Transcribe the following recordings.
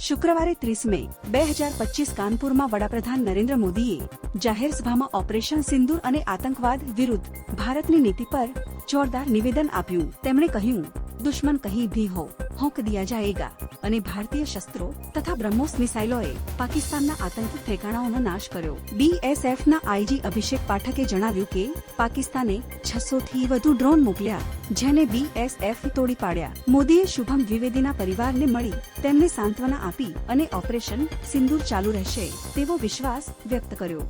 શુક્રવારે ત્રીસ મે, બે હજાર પચીસ કાનપુરમાં વડાપ્રધાન નરેન્દ્ર મોદીએ જાહેર સભામાં ઓપરેશન સિંદુર અને આતંકવાદ વિરુદ્ધ ભારતની નીતિ પર જોરદાર નિવેદન આપ્યું. તેમણે કહ્યું, દુશ્મન કહી ભી હો. હોંક દિયા જાયેગા અને ભારતીય શસ્ત્રો તથા બ્રહ્મોસ મિસાઇલોએ પાકિસ્તાનના આતંકી ઠેકાણાઓનો નાશ કર્યો. બીએસએફના આઈજી અભિષેક પાઠકે જણાવ્યું કે પાકિસ્તાને છસો થી વધુ ડ્રોન મોકલ્યા, જેને બીએસએફ તોડી પાડ્યા. મોદીએ શુભમ દ્વિવેદીના પરિવારને મળી તેમને સાંત્વના આપી અને ઓપરેશન સિંદૂર ચાલુ રહેશે તેવો વિશ્વાસ વ્યક્ત કર્યો.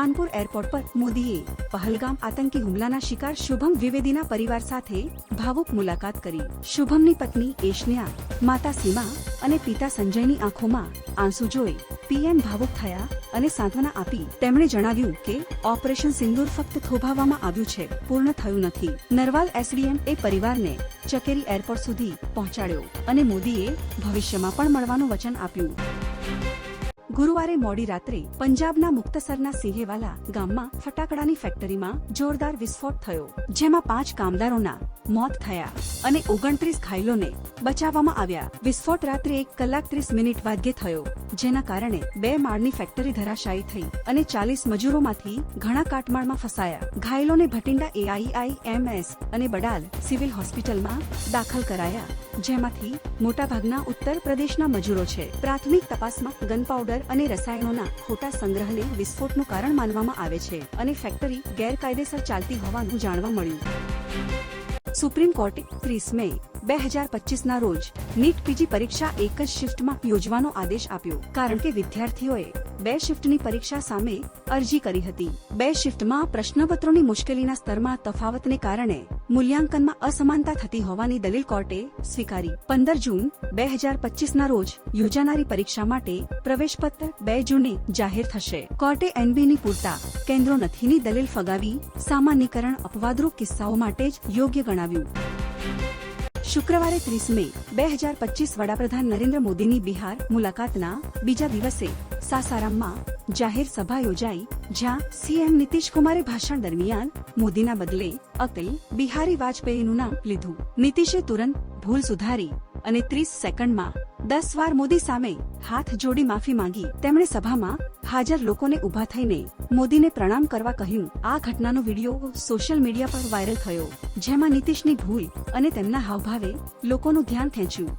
કાનપુર એરપોર્ટ પર મોદીએ પહલગામ આતંકી હુમલાના શિકાર શુભમ દ્વિવેદીના પરિવાર સાથે ભાવુક મુલાકાત કરી. શુભમની પત્ની એશન્યા, માતા સીમા અને પિતા સંજયની આંખોમાં આંસુ જોઈ પીએમ ભાવુક થયા અને સાંત્વના આપી તેમણે જણાવ્યું કે ઓપરેશન સિંદૂર ફક્ત થોભાવવામાં આવ્યું છે, પૂર્ણ થયું નથી. નરવાલ એસડીએમ એ પરિવારને ચકેરી એરપોર્ટ સુધી પહોંચાડ્યો અને મોદીએ ભવિષ્યમાં પણ મળવાનું વચન આપ્યું. ગુરુવારે મોડી રાત્રે પંજાબના મુક્તસરના સિંહેવાલા ગામમાં ફટાકડાની ફેક્ટરીમાં જોરદાર વિસ્ફોટ થયો, જેમાં પાંચ કામદારોના મોત થયા અને ઓગણત્રીસ ઘાયલોને બચાવવામાં આવ્યા. વિસ્ફોટ રાત્રે એક કલાક ત્રીસ મિનિટ વાગ્યે થયો. જેના કારણે બે માળની ફેક્ટરી ધરાશાયી થઈ અને ચાલીસ મજૂરોમાંથી ઘણા કાટમાળમાં ફસાયા. ઘાયલોને ભટિંડા એઆઈઆઈએમએસ અને બડાલ સિવિલ હોસ્પિટલમાં દાખલ કરાયા, જેમાંથી મોટાભાગના ઉત્તર પ્રદેશના મજૂરો છે. પ્રાથમિક તપાસમાં ગન પાવડર અને રસાયણોના ખોટા સંગ્રહને વિસ્ફોટનું કારણ માનવામાં આવે છે અને ફેક્ટરી ગેરકાયદેસર ચાલતી હોવાનું જાણવા મળ્યું. સુપ્રીમ કોર્ટે ત્રીસ મે બે હજાર પચીસના રોજ નીટ પીજી પરીક્ષા એક જ શિફ્ટમાં યોજવાનો આદેશ આપ્યો. કારણ કે વિદ્યાર્થીઓએ બે શિફ્ટની પરીક્ષા સામે અરજી કરી હતી. બે શિફ્ટમાં પ્રશ્નપત્રોની મુશ્કેલીના સ્તરમાં તફાવતને કારણે મૂલ્યાંકનમાં અસમાનતા થતી હોવાની દલીલ કોર્ટે સ્વીકારી. પંદર જૂન બે હજાર પચીસના રોજ યોજાનારી પરીક્ષા માટે પ્રવેશપત્ર બે જૂને જાહેર થશે. કોર્ટે એનબીની પૂરતા કેન્દ્રો નથીની દલીલ ફગાવી સામાન્યકરણ અપવાદરૂપ કિસ્સાઓ માટે જ યોગ્ય ગણાવ્યું. શુક્રવારે ત્રીસ મે, બે હજાર પચીસ વડાપ્રધાન નરેન્દ્ર મોદીની બિહાર મુલાકાતના બીજા દિવસે સાસારામમાં જાહેર સભા યોજાઈ, જ્યાં સીએમ નીતિશ કુમારે ભાષણ દરમિયાન મોદીના બદલે અટલ બિહારી વાજપેયીનું નામ લીધું. નીતિશે તુરંત ભૂલ સુધારી અને ત્રીસ સેકન્ડમાં દસ વાર મોદી સામે હાથ જોડી માફી માંગી. તેમણે સભામાં હાજર લોકોને ઊભા થઈને મોદીને પ્રણામ કરવા કહ્યું. આ ઘટનાનો વીડિયો સોશિયલ મીડિયા પર વાયરલ થયો, જેમાં નીતિશની ભૂલ અને તેમના હાવભાવે લોકોનું ધ્યાન ખેંચ્યું.